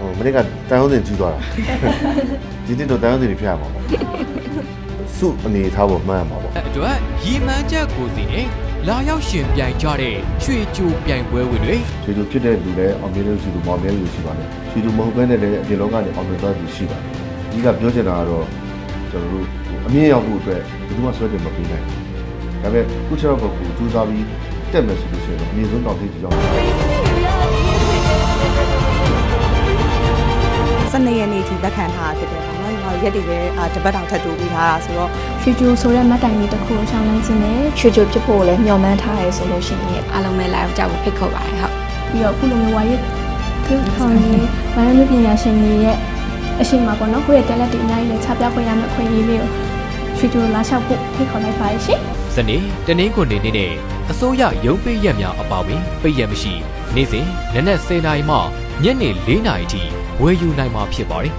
ဟိုမနေ့ကတန်ရုံးစင်ကြီးသွားတာဒီနေ့တော့တန်ရုံးစင်ကြီးဖျက်ရမှာပေါ့စုအနေထားပေါ်မှန်းရမှာပေါ့အတွက်ရီမှန်းချက်ကိုစီနဲ့လာရောက်ရှင်ပြိုင်ကြတဲ့ရွှေကြိုပြိုင်ပွဲဝင်တွေရွှေကြိုဖြစ်တဲ့လူလည်းအောင်မြင်လို့ရှိလို့မအောင်မြင်လို့ရှိပါနဲ့ရွှေကြိုမဟုတ်ဘဲနဲ့လည်းအပြင်လောကနဲ့အောင်မြင်သွားသူရှိပါတယ်ဒီကပြောချင်တာကတော့ကျွန်တော်တို့အမြင့်ရောက်ဖို့အတွက်ဘယ်သူမှဆွဲတင်မပေးနိုင်ဘူးဒါပေမဲ့ခုချက်တော့ကိုစူးစမ်းပြီးတက်မယ်ဆိုလို့ရှိရင်အမြင့်ဆုံးတောင်ထိပ်ကြောင်း 12ရက်နေ့ထိလက်ခံထားဖြစ်တယ်ပေါ့နော်ညီမတို့ရက်တွေပဲတပတ်တောင်ထပ်တိုးပေးထားတာဆိုတော့ future ဆိုတဲ့မတ်တိုင်လေးတစ်ခုကိုရှောင်လန်းခြင်းနဲ့ future ဖြစ်ဖို့လည်းမျှော်မှန်းထားရဲဆိုလို့ရှိရင်အားလုံးပဲ live ကြောက်ဖို့ဖိတ်ခေါ်ပါတယ်ဟုတ်ပြီးတော့ခုလိုမျိုးဝါရက်ပြုထောင်ရေးမန္တလေးပညာရှင်တွေရဲ့အရှိန်မှာပေါ့နော်ကိုယ့်ရဲ့ talent တွေအများကြီးလည်းခြားပြခွင့်ရမယ့်ခွင့်ရေးလေးကို future လာလျှောက်ဖို့ဖိတ်ခေါ်လိုက်ပါရရှင်စနေတနင်္ဂနွေနေ့နဲ့အစိုးရရုံးပိတ်ရက်များအပါအဝင်ပိတ်ရက်မရှိ နေ့စဉ်နနက်10:00နာရီမှညနေ4:00နာရီထိ ဝယ်ယူနိုင်မှာဖြစ်ပါတယ်